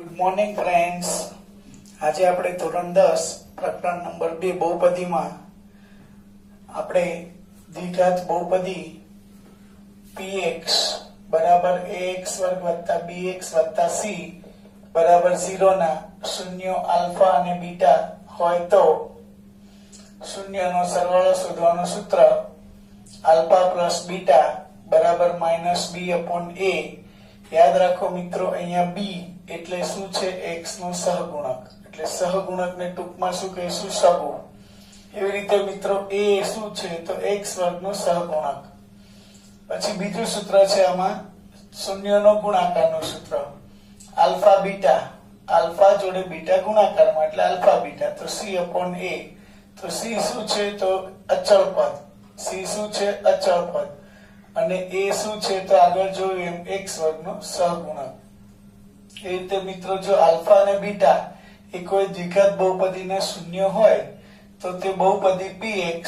Good morning friends આજે આપણે ધોરણ દસ, પ્રકરણ નંબર બે, બહુપદીમાં આપણે દ્વિઘાત બહુપદી એક્સ બરાબર એક્સ વર્ગ વત્તા bx વત્તા સી બરાબર ઝીરોના શૂન્ય આલ્ફા અને બીટા હોય તો શૂન્યનો સરવાળો શોધવાનું સૂત્ર આલ્ફા પ્લસ બીટા બરાબર માઇનસ બી અપોન એ યાદ રાખો મિત્રો, અહીંયા બી એટલે શું છે? X નો સહગુણક. એટલે સહગુણકને ટૂંકમાં શું કહીશું? સગો. એવી રીતે મિત્રો એ શું છે? તો x વર્ગ નો સહગુણક. પછી બીજું સૂત્ર છે આમાં શૂન્યનો ગુણાકારનું સૂત્ર. Alpha beta. આલ્ફા જોડે બીટા ગુણાકારમાં, એટલે આલ્ફા બીટા. તો c અપોન એ તો c શું છે? તો અચળ પદ. C શું છે? અચળ પદ. અને એ શું છે? તો આગળ જોયું એમ એક્સ વર્ગનો સહગુણક. એ રીતે મિત્રો જો આલ્ફા અને બીટા એ કોઈ દ્વિઘાત બહુપદીના શૂન્ય હોય, તો તે બહુપદી px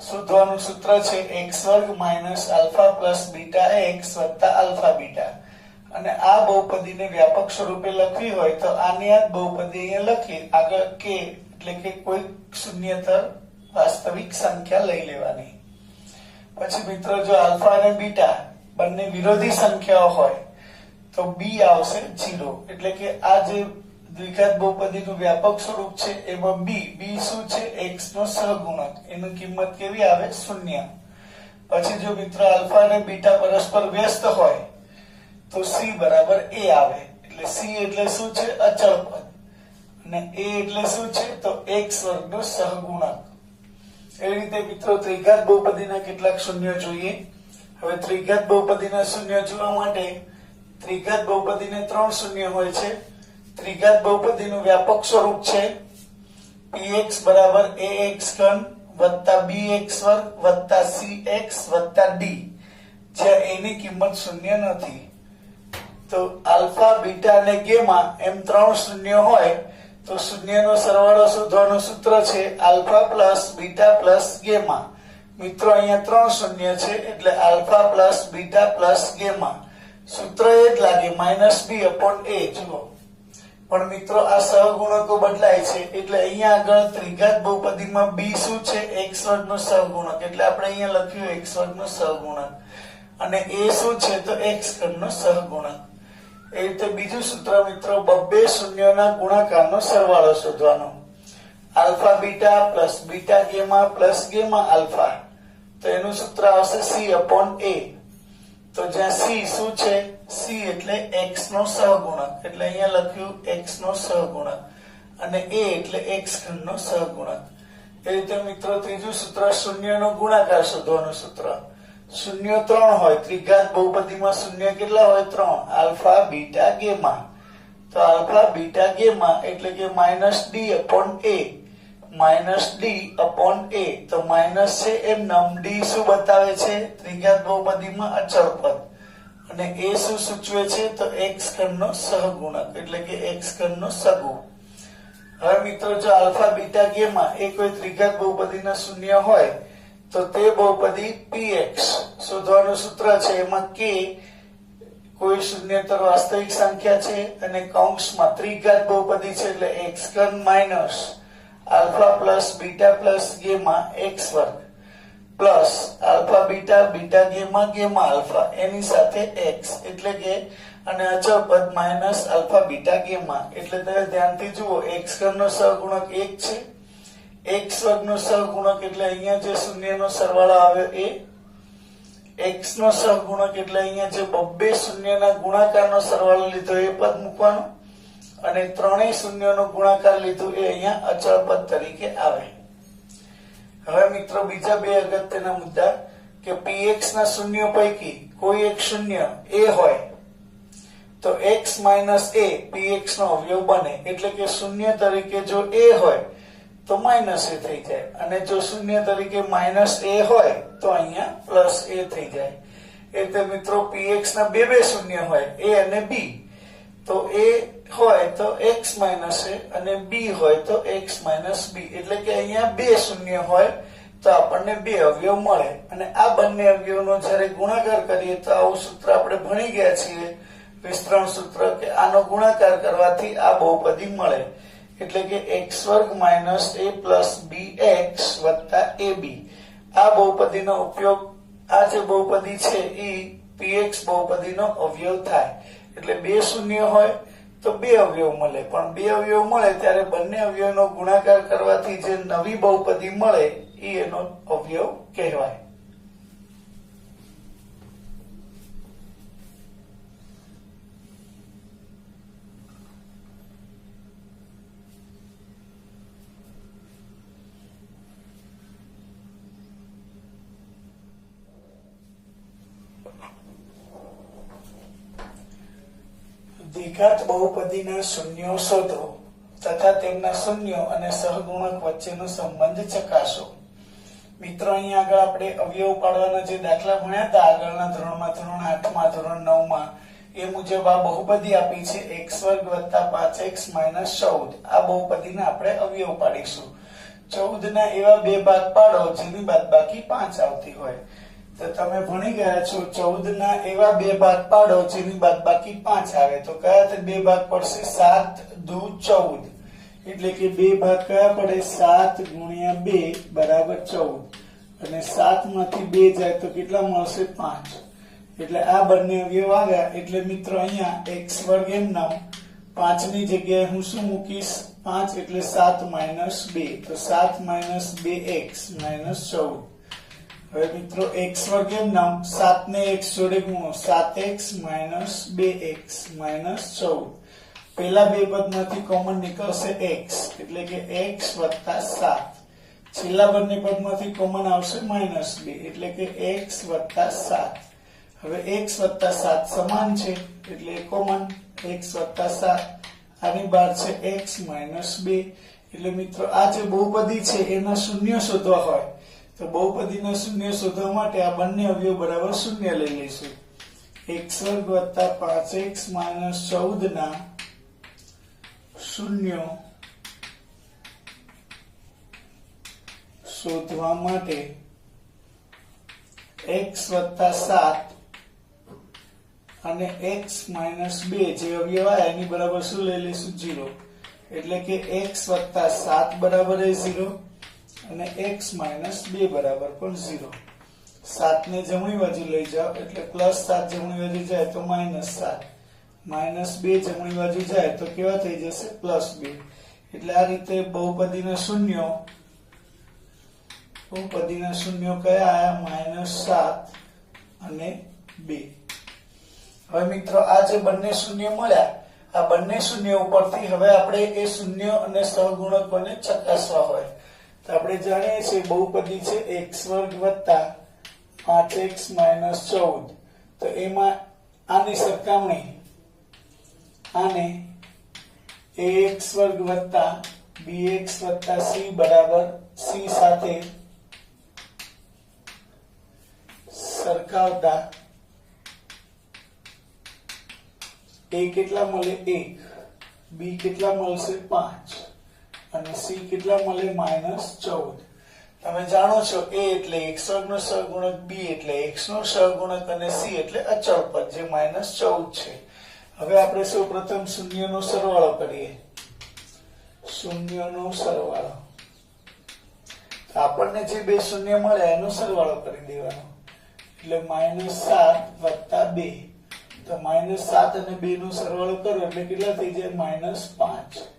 શોધવાનું સૂત્ર છે એક્સ વર્ગ minus alpha plus beta x વત્તા આલ્ફા બીટા. અને આ બહુપદીને વ્યાપક સ્વરૂપે લખવી હોય, તો આની આ બહુપદી અહીંયા લખી આગળ કે એટલે કે કોઈ શૂન્યતર વાસ્તવિક સંખ્યા લઈ લેવાની. પછી મિત્રો જો આલ્ફા અને બીટા બંને વિરોધી સંખ્યાઓ હોય તો બી આવશે જીરો એટલે કે આ જે દ્વિઘાત બહુપદીનું વ્યાપક સ્વરૂપ છે, એમાં બી બી શું છે? એક્સ નો સહગુણક. એની કિંમત કેવી આવે? શૂન્ય. પછી જો મિત્રો આલ્ફા અને બીટા પરસ્પર વ્યસ્ત હોય, તો સી બરાબર એ આવે. એટલે સી એટલે શું છે? અચળ પદ. અને એ એટલે શું છે? તો એક્સ વર્ગનો સહગુણક. એવી રીતે મિત્રો ત્રિઘાત બહુપદીના કેટલાક શૂન્ય જોઈએ. હવે ત્રિઘાત બહુપદીના શૂન્ય જોવા માટે ત્રિઘાત બહુપદીને ત્રણ શૂન્ય હોય છે. ત્રિઘાત બહુપદીનું વ્યાપક સ્વરૂપ છે. Px બરાબર ax ઘન વત્તા bx વર્ગ વત્તા cx વત્તા d. જ્યાં a ની કિંમત શૂન્ય નથી. તો આલ્ફા, બીટા અને ગેમા એમ ત્રણ શૂન્ય હોય, તો શૂન્યનો સરવાળો શોધવાનું સૂત્ર છે alpha plus beta plus gamma. મિત્રો, અહીંયા ત્રણ શૂન્ય છે, એટલે alpha plus beta plus gamma. સૂત્ર એ જ લાગે માઇનસ બી અપોન એ જુઓ. પણ મિત્રો, આ સહગુણકો બદલાય છે, એટલે અહીંયા આગળ ત્રિઘાત બહુપદીમાં બી શું છે? એક્સ વર્ગનો સહગુણક. એટલે આપણે અહીંયા લખ્યું એક્સ વર્ગનો સહગુણક. અને એ શું છે? તો એક્સ ઘનનો સહગુણક. એ રીતે બીજું સૂત્ર મિત્રો, બબ્બે શૂન્યોના ગુણાકારનો સરવાળો શોધવાનો. Alpha beta plus beta gamma plus gamma alpha. તો એનું સૂત્ર આવશે સી અપોન એ તો જ્યાં સી શું છે? સી એટલે એક્સ નો સહગુણક. એટલે અહીંયા લખ્યું એક્સ નો સહગુણક. અને એ એટલે એક્સ ઘનનો સહગુણક. એ રીતે મિત્રો ત્રીજું સૂત્ર શૂન્યનો ગુણાકાર શોધવાનું સૂત્ર. શૂન્ય ત્રણ હોય, ત્રિઘાત બહુપદીમાં શૂન્ય કેટલા હોય? ત્રણ. Alpha, beta, gamma. તો આલ્ફા, બીટા, ગેમા એટલે કે minus D upon A minus D upon A તો માઇનસ છે એમ નમ ડી શું બતાવે છે? ત્રિઘાત બહુપદીમાં અચળ પદ. અને એ શું સૂચવે છે? તો એક્સ ઘનનો સહગુણક, એટલે કે એક્સ ઘનનો સગુ હવે મિત્રો, જો આલ્ફા બીટા ગેમાં એ કોઈ ત્રિઘાત બહુપદીના શૂન્ય હોય, તો તે બહુપદી પીએક્સ શોધવાનું સૂત્ર છે, એમાં કે કોઈ શૂન્યતર વાસ્તવિક સંખ્યા છે અને કૌંસમાં ત્રિઘાત બહુપદી છે, એટલે એક્સ ઘન minus alpha plus beta plus gamma x વર્ગ. Plus alpha beta beta gamma gamma alpha, એની સાથે એક્સ એટલે કે, અને અચળ પદ માઇનસ આલ્ફા બીટા ગેમા. એટલે તમે ધ્યાનથી જુઓ, એક્સ ઘરનો સહગુણક એક છે. એક્સ વર્ગનો સહગુણક એટલે અહીંયા જે શૂન્યનો સરવાળો આવ્યો એ એક્સ નો સહગુણક એટલે અહીંયા જે બબ્બે શૂન્યના ગુણાકારનો સરવાળો લીધો એ પદ મૂકવાનો. અને ત્રણેય શૂન્યનો ગુણાકાર લીધો એ અહીંયા અચળ પદ તરીકે આવે. હવે મિત્રો બીજા બે અગત્યના મુદ્દા કે px ના શૂન્ય પૈકી કોઈ એક શૂન્ય એ હોય, તો x માઇનસ એ px નો અવયવ બને. એટલે કે શૂન્ય તરીકે જો a હોય, તો માઇનસ એ થઈ જાય. અને જો શૂન્ય તરીકે માઇનસ એ હોય, તો અહીંયા પ્લસ એ થઈ જાય. એટલે મિત્રો px ના બે બે શૂન્ય હોય, a અને b. તો એ હોય તો x માઇનસ એ અને b હોય તો x માઇનસ b. એટલે કે અહીંયા બે શૂન્ય હોય તો આપણને બે અવયવ મળે. અને આ બંને અવયવનો જ્યારે ગુણાકાર કરીએ તો આવું સૂત્ર આપણે ભણી ગયા છીએ, વિસ્તરણ સૂત્ર, કે આનો ગુણાકાર કરવાથી આ બહુપદી મળે. એટલે કે એક્સ વર્ગ minus A plus B x વત્તા એ બી આ બહુપદીનો ઉપયોગ, આ જે બહુપદી છે એ પીએક્સ બહુપદીનો અવયવ થાય. એટલે બે શૂન્ય હોય તો બે અવયવ મળે. પણ બે અવયવ મળે ત્યારે બંને અવયવનો ગુણાકાર કરવાથી જે નવી બહુપદી મળે, એ એનો અવયવ કહેવાય. દ્વિઘાત બહુપદીના શૂન્યો શોધો તથા તેમના શૂન્યો અને સહગુણક વચ્ચેનો સંબંધ ચકાસો. મિત્રો, અહીંયા આગળ આપણે અવયવ પાડવાના જે દાખલા ભણ્યા હતા, આગળના ધોરણમાં ધોરણ આઠમાં, ધોરણ નવમાં, એ મુજબ આ બહુપદી આપી છે એક્સ વર્ગ વત્તા પાંચ એક્સ માઇનસ ચૌદ. આ બહુપદીને આપણે અવયવ પાડીશું. ચૌદ ના એવા બે ભાગ પાડો જેની બાદ બાકી પાંચ આવતી હોય. તો તમે ભણી ગયા છો ચૌદ ના એવા બે ભાગ પાડો જેની બાદ બાકી પાંચ આવે. તો કયા બે ભાગ પડશે? સાત દુ ચૌદ. એટલે કે બે ભાગ કયા પડે? સાત ગુણ્યા બે બરાબર ચૌદ. અને સાતમાંથી બે જાય તો કેટલા મળશે? પાંચ. એટલે આ બંને અવયવ આવ્યા. એટલે મિત્રો અહીંયા એક્સ વર્ગ એમ નામ પાંચની જગ્યાએ હું શું મૂકીશ? પાંચ એટલે સાત માઇનસ બે. તો સાત માઇનસ બે એક્સ માઇનસ ચૌદ. હવે મિત્રો એક્સ વર્ગ એમ નામ સાત ને એક્સ જોડે ગુણો. સાત એક્સ માઇનસ બે એક્સ માઇનસ ચૌદ. પેલા બે પદમાંથી કોમન નીકળશે એક્સ, એટલે કે એક્સ વત્તા સાત. છેલ્લા બંને પદમાંથી કોમન આવશે માઇનસ બે, એટલે કે એક્સ વત્તા સાત. હવે એક્સ વત્તા સાત સમાન છે, એટલે કોમન એક્સ વત્તા સાત. આની બહાર છે એક્સ માઇનસ બે. એટલે મિત્રો, આ જે બહુપદી છે એના શૂન્ય શોધવા હોય. તો બહુપદીના શૂન્ય શોધવા માટે આ બંને અવયવ બરાબર શૂન્ય લઈ લઈશું. એક્સ વર્ગ વત્તા પાંચ એક્સ માઇનસ ચૌદ ના શૂન્ય શોધવા માટે એક્સ વત્તા સાત અને એક્સ માઇનસ બે જે અવયવ આવ્યા એની બરાબર શું લઈ લઈશું? જીરો એટલે કે એક્સ વત્તા સાત બરાબર એ ઝીરો. અને એક્સ માઇનસ બે બરાબર પણ ઝીરો. સાત ને જમણી બાજુ લઈ જાઓ, એટલે પ્લસ સાત જમણી બાજુ જાય તો માઇનસ સાત. માઇનસ બે જમણી બાજુ જાય તો કેવા થઈ જશે? પ્લસ બે. એટલે આ રીતે બહુપદીના શૂન્યો બહુપદીના શૂન્યો કયા? આયા માઇનસ સાત અને બે. હવે મિત્રો, આ જે બંને શૂન્ય મળ્યા, આ બંને શૂન્ય ઉપરથી હવે આપણે એ શૂન્ય અને સહગુણકોને ચકાસવા હોય. તો આપણે જાણીએ છીએ બહુપદી છે એક્સ વર્ગ વત્તા પાંચ એક્સ માઇનસ ચૌદ. તો એમાં આની સરખામણી આને એક્સ વર્ગ વત્તા બી એક્સ વત્તા સી બરાબર સી સાથે સરખાવતા એ કેટલા મળે? એક. બી કેટલા મળશે? પાંચ. અને સી કેટલા મળે? માઇનસ ચૌદ. તમે જાણો છો એ એટલે એક્સ નો સહગુણક બી એટલે એક્સ નો સહગુણક અને સી એટલે અચળ પદ જે માઇનસ ચૌદ છે. હવે આપણે સૌ પ્રથમ શૂન્યનો સરવાળો કરીએ. શૂન્યનો સરવાળો. આપણને જે બે શૂન્ય મળ્યા એનો સરવાળો કરી દેવાનો. એટલે માઇનસ સાત વત્તા બે. તો માઇનસ સાત અને બે નો સરવાળો કરો એટલે કેટલા થઈ જાય? માઇનસ પાંચ.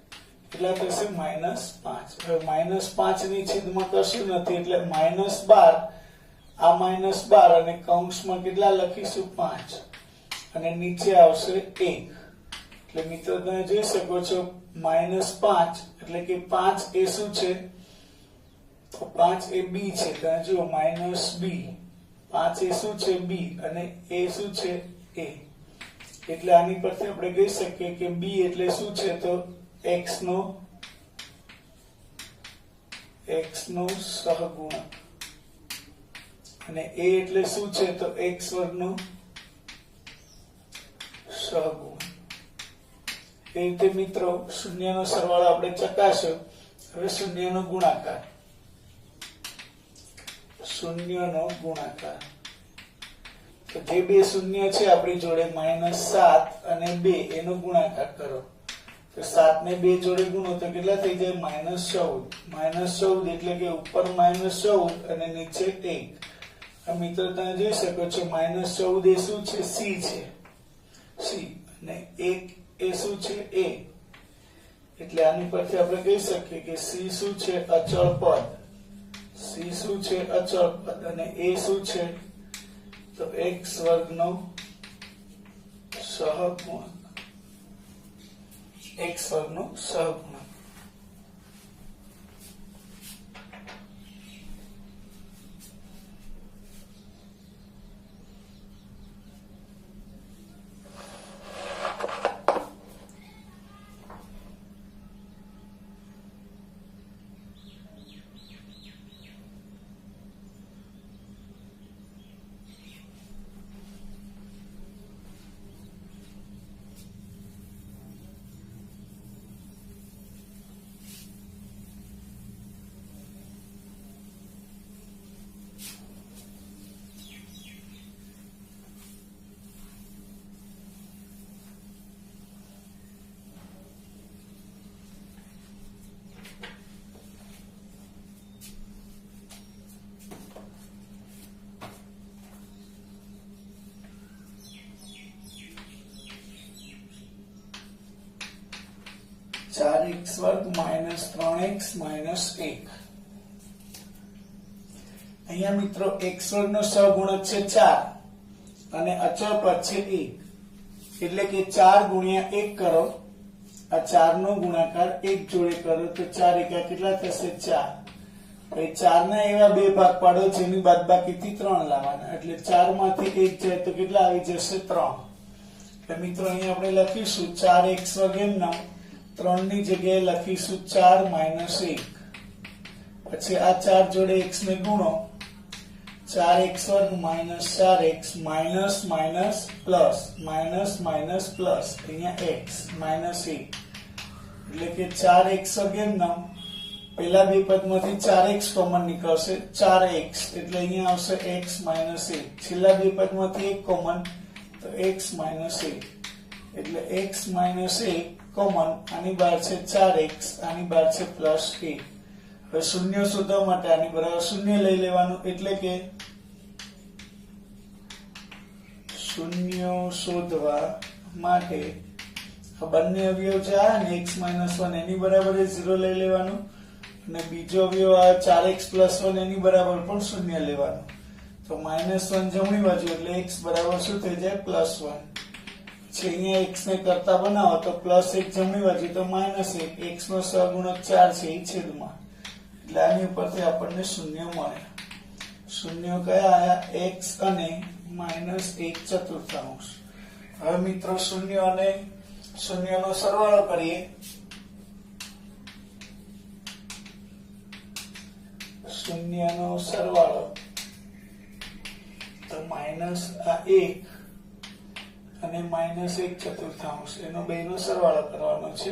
કેટલા થશે માઇનસ પાંચ. માઇનસ પાંચની છેદમાં કશું નથી, એટલે માઇનસ બાર, આ માઇનસ બાર અને કૌંસમાં કેટલા લખીશું? પાંચ. અને નીચે આવશે એક. એટલે મિત્રો તમે જોઈ શકો છો, માઇનસ પાંચ, એટલે કે પાંચ એ શું છે? પાંચ એ બી છે. તમે જુઓ, માઇનસ બી. પાંચ એ શું છે? બી. અને એ શું છે? એ. એટલે આની પરથી આપણે કહી શકીએ કે બી એટલે શું છે? તો એક્સ નો, x નો સહગુણક અને a એટલે શું છે? તો એક્સ વર્ગનો સહગુણ. એ રીતે મિત્રો, શૂન્યનો સરવાળો આપણે ચકાસ્યો. હવે શૂન્યનો ગુણાકાર. શૂન્યનો ગુણાકાર. તો જે બે શૂન્ય છે, આપણી જોડે માઇનસ સાત અને બે, એનો ગુણાકાર કરો. તો સાત ને બે જોડે ગુણો તો કેટલા થઈ જાય? માઇનસ ચૌદ. માઇનસ ચૌદ એટલે કે ઉપર માઇનસ ચૌદ અને નીચે એક. મિત્રો તમે જોઈ શકો છો માઇનસ ચૌદ એ શું છે? સી છે. સી. અને એક એ શું છે? એ. એટલે આની પરથી આપણે કહી શકીએ કે સી શું છે? અચળ પદ. સી શું છે? અચળ પદ. અને એ શું છે? તો એક્સ વર્ગનો સહગુણક એક્સ વર્ગનો સહગુણક ચાર એક્સ વર્ગ માઇનસ ત્રણ એક્સ માઇનસ એક. અહીંયા મિત્રો એક્સ વર્ગ નો સહગુણક છે ચાર અને અચળ પદ છે એક. એટલે કે ચાર ગુણ્યા એક કરો, આ ચાર નો ગુણાકાર એક જોડે કરો તો ચાર એકા કેટલા થશે? ચાર. ચાર ના એવા બે ભાગ પાડો જેની બાદ બાકીથી ત્રણ લાવવાના. એટલે ચારમાંથી એક જાય તો કેટલા આવી જશે? ત્રણ. એટલે મિત્રો અહીંયા આપણે લખીશું, ચાર એક્સ વર્ગ એમ ત્રણ ની જગ્યાએ લખીશું ચાર માઇનસ એક. પછી આ ચાર જોડે એક્સ ને ગુણો. ચાર એક્સ વર્ગ માઇનસ ચાર x minus minus plus minus minus plus. અહીંયા એક્સ માઇનસ એક. એટલે કે ચાર એક્સ વર્ગ એમના પહેલા બે પદમાંથી ચાર એક્સ કોમન નીકળશે. ચાર એક્સ. એટલે અહીંયા આવશે એક્સ માઇનસ એક. છેલ્લા બે પદમાંથી એક કોમન, તો એક્સ માઇનસ એક. એટલે એક્સ માઇનસ એક કોમન આની બહાર છે ચાર આની બહાર છે પ્લસ હવે શૂન્ય શોધવા માટે આની બરાબર શૂન્ય લઈ લેવાનું એટલે કે શૂન્ય શોધવા માટે બંને અવયવ છે આ અને એક્સ માઇનસ વન એની બરાબર ઝીરો લઈ લેવાનું. અને બીજો અવયવ આ ચાર એક્સ પ્લસ વન એની બરાબર પણ શૂન્ય લેવાનું. તો માઇનસ વન જમણી બાજુ, એટલે એક્સ બરાબર શું થઈ જાય? પ્લસ વન છે, અહીંયા x ને કરતા બનાવો તો પ્લસ એક જમણી બાજુ તો માઇનસ એક. એક્સ નો સહગુણક ચાર છે એ છેદમાં. એટલે આની ઉપરથી આપણને શૂન્ય મળે. શૂન્ય કયા આયા? એક્સ અને માઇનસ એક ચતુર્થાંશ. હવે મિત્રો શૂન્ય અને શૂન્યનો સરવાળો કરીએ. શૂન્યનો સરવાળો. તો માઇનસ આ એક અને માઇનસ એક ચતુર્થાંશ. એનો બેનો સરવાળો કરવાનો છે.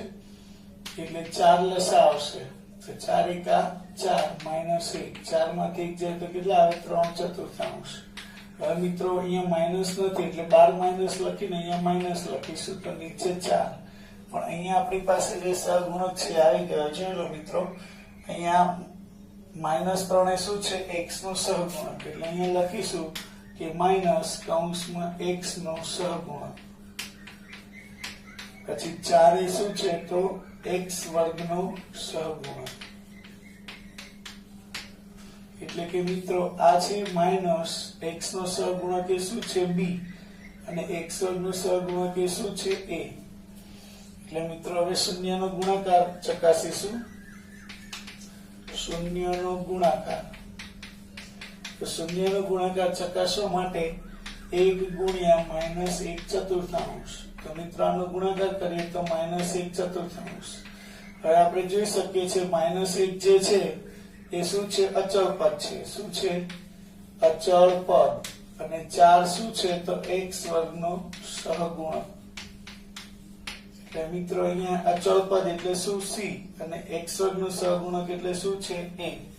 એટલે ચાર લસા આવશે. તો ચાર એકા ચાર માઇનસ એક. ચારમાંથી એક જાય તો કેટલા આવે? ત્રણ ચતુર્થાંશ. હવે મિત્રો, અહીંયા માઇનસ નથી, એટલે બાર માઇનસ લખીને અહીંયા માઇનસ લખીશું તો નીચે ચાર. પણ અહીંયા આપણી પાસે જે સહગુણક છે, આવી ગયો. છે લો મિત્રો, અહીંયા માઇનસ ત્રણ શું છે? એક્સનું સહગુણક. એટલે અહીંયા લખીશું કે માઇનસ કૌંસમાં એક્સ નો સહગુણ પછી ચારે શું છે તો એક્સ વર્ગનો સહગુણ એટલે કે મિત્રો આ છે માઇનસ એક્સ નો સહગુણક એ શું છે બી અને એક્સ વર્ગનો સહગુણક એ શું છે એ એટલે મિત્રો હવે શૂન્યનો ગુણાકાર ચકાસીશું. શૂન્યનો ગુણાકાર. તો શૂન્યનો ગુણાકાર ચકાસવા માટે એક ગુણ્યા માઇનસ એક ચતુર્થાંશ. તો મિત્રો ગુણાકાર કરીએ તો માઇનસ એક ચતુર્થાંશ. હવે આપણે જોઈ શકીએ છીએ માઇનસ એક જે છે, એ શું છે? અચળ પદ છે. શું છે? અચળ પદ. અને ચાર શું છે? તો એક્સ વર્ગનો સહગુણક એટલે મિત્રો, અહીંયા અચળ પદ એટલે શું? સી. અને એક્સ વર્ગનો સહગુણક એટલે શું છે? એ.